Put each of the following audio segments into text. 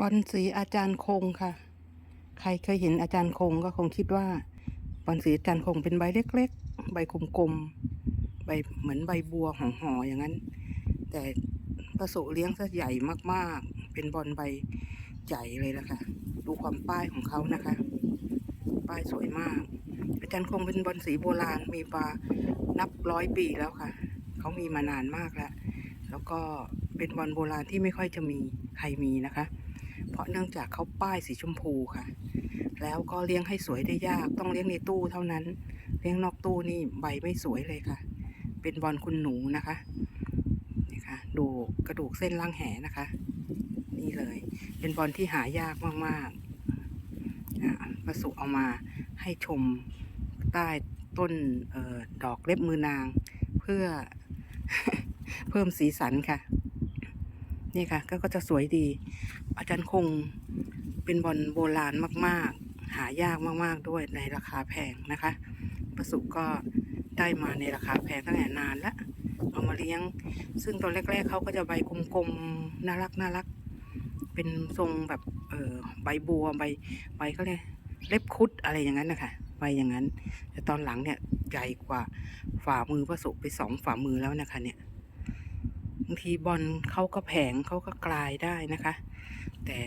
บอลสีอาจารย์คงค่ะ ใครเคยเห็นอาจารย์คงก็คงคิดว่าบอลสีอาจารย์คงเป็นใบเล็ก ๆ ใบกลมๆ ใบเหมือนใบบัวห่อๆอย่างนั้น แต่ประสุเลี้ยงซะใหญ่มากๆ เป็นบอลใบใหญ่เลยละค่ะ ดูความป้ายของเขานะคะ ป้ายสวยมาก อาจารย์คงเป็นบอลสีโบราณมีมานับร้อยปีแล้วค่ะ เขามีมานานมากแล้ว แล้วก็เป็นบอลโบราณที่ไม่ค่อยจะมีใครมีนะคะ เพราะเนื่องจากเขาป้ายสีชมพูค่ะ แล้วก็เลี้ยงให้สวยได้ยากต้องเลี้ยงในตู้เท่านั้น เลี้ยงนอกตู้นี่ใบไม่สวยเลยค่ะ เป็นบอลคุณหนูนะคะนี่ค่ะดูกระดูกเส้นล่างแหนะคะ นี่เลย เป็นบอลที่หายากมากๆอะประสุเอามาให้ชมใต้ต้นออดอกเล็บมือนาง เพื่อเพิ่มสีสันค่ะ นี่ค่ะ ก็จะสวยดี อาจารย์คงเป็นบอลโบราณมาก ๆ หายากมากๆด้วยในราคาแพงนะคะประสุก็ได้มาในราคาแพงตั้งแต่นานแล้วเอามาเลี้ยง ซึ่งตอนแรก ๆเขาก็จะใบกลมๆน่ารักน่ารัก เป็นทรงแบบเออใบบัวใบใบเขาเรียเล็บคุดอะไรอย่างนั้นนะคะใบอย่างนั้น แต่ตอนหลังเนี่ยใหญ่กว่าฝ่ามือประสุไปสองฝ่ามือแล้วนะคะเนี่ย บางทีบอลเขาก็แผงเขาก็กลายได้นะคะ แต่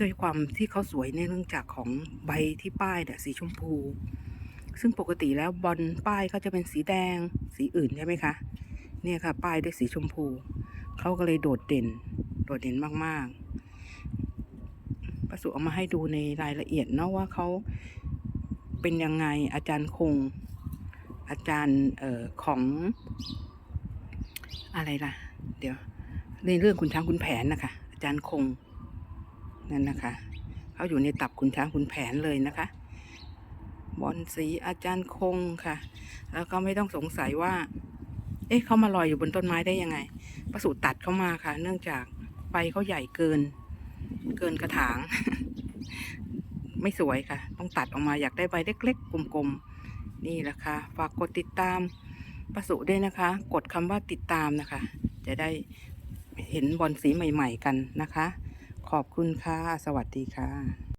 ด้วยความที่เขาสวยเนี่ยเนื่องจากของใบที่ป้ายเนี่ยสีชมพู ซึ่งปกติแล้วบอลป้ายเขาจะเป็นสีแดงสีอื่นใช่ไหมคะเนี่ยค่ะ ป้ายด้วยสีชมพูเขาก็เลยโดดเด่น โดดเด่นมากๆประสุเอามาให้ดูในรายละเอียดเนาะว่าเขาเป็นยังไงอาจารย์คง อาจารย์ออของอะไรล่ะ เดี๋ยวในเรื่องคุณช้างคุณแผนนะคะ อาจารย์คงนั่นนะคะเขาอยู่ในตับคุณช้างคุณแผนเลยนะคะ บอลสีอาจารย์คงค่ะ แล้วก็ไม่ต้องสงสัยว่า เอ๊ะเขามาลอยอยู่บนต้นไม้ได้ยังไงประสูตรตัดเข้ามาค่ะ เนื่องจากใบเขาใหญ่เกิน เกินกระถาง ไม่สวยค่ะ ต้องตัดออกมาอยากได้ใบเล็กๆ กลมๆ นี่แหละค่ะ ฝากกดติดตามประสุด้วยนะคะ กดคำว่าติดตามนะคะ จะได้เห็นบอลสีใหม่ ๆ กันนะคะ ขอบคุณค่ะ สวัสดีค่ะ